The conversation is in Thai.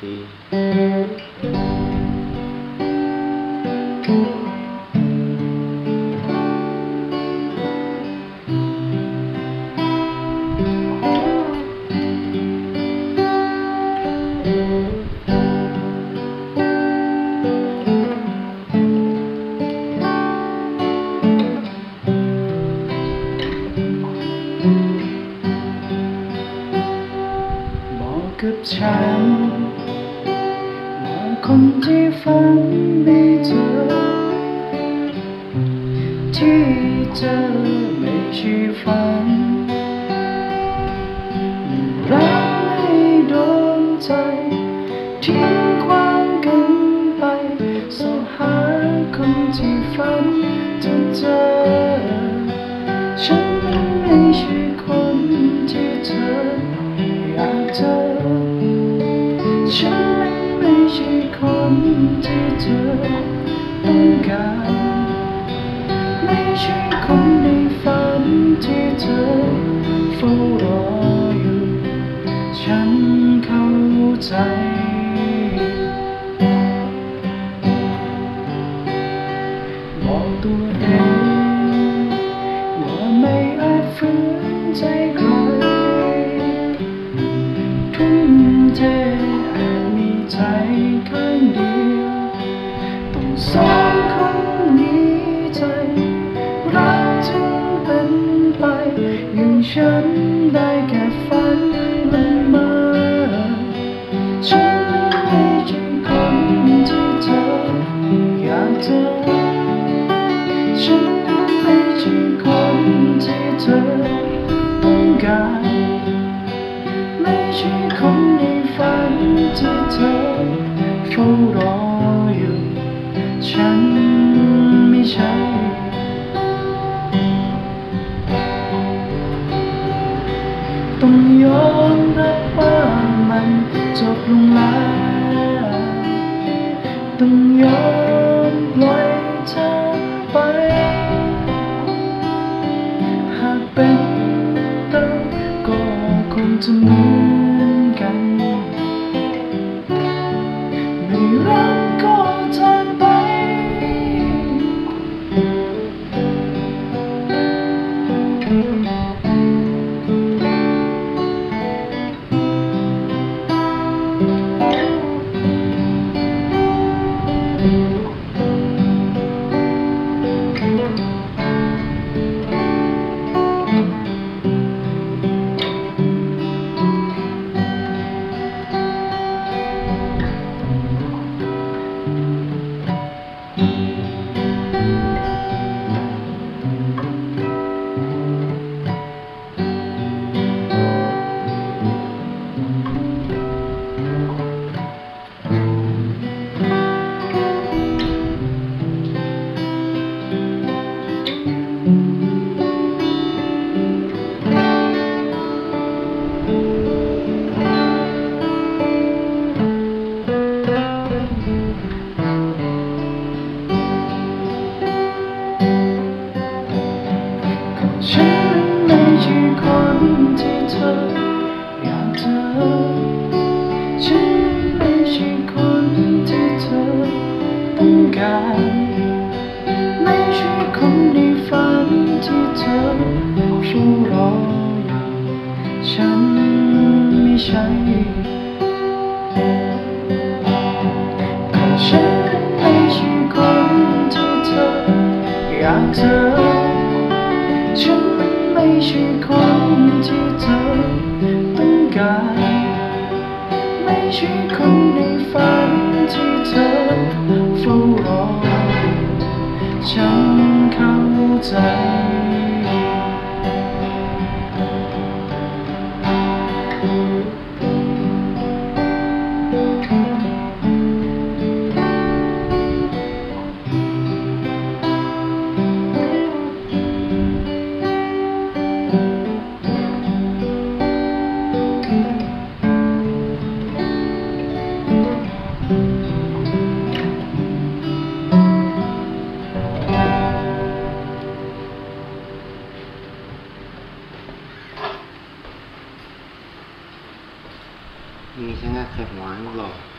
Sim. กับฉันว่าคนที่ฝันมีเธอที่เจอไม่ใช่ฝันรักไม่โดนใจ ทิ้งความกันไปสอหาคนที่ฝันจะเจอฉัน ที่เธอต้องการ ไม่ใช่คนในฝันที่เธอเฝ้ารออยู่ ฉันเข้าใจบอกตัวเองว่าไม่อาจฝืนใจใครทุ่มเทอาจมีใจข้างเดียว สองคนนี้ใจ รักจึงเป็นไป อย่างฉันได้แค่ฝันละเมอฉันไม่ใช่คนที่เธออยากเจอฉันไม่ใช่คนที่เธอต้องการไม่ใช่คนในฝันที่เธอเฝ้ารอ ต้องยอมปล่อยเธอไป หากเป็นเต้าก็คงจะมื ฉันไม่ใช่คนที่เธออยากเจอ เฝ้รอฉันไม่ใช่ฉันไม่ใช่คนที่เธออยากเจอฉันไม่ใช่คนที่เธอต้องการไม่ใช่คนในฝันที่เธอเฝ้ารอฉันเข้าใจ นี่ฉัน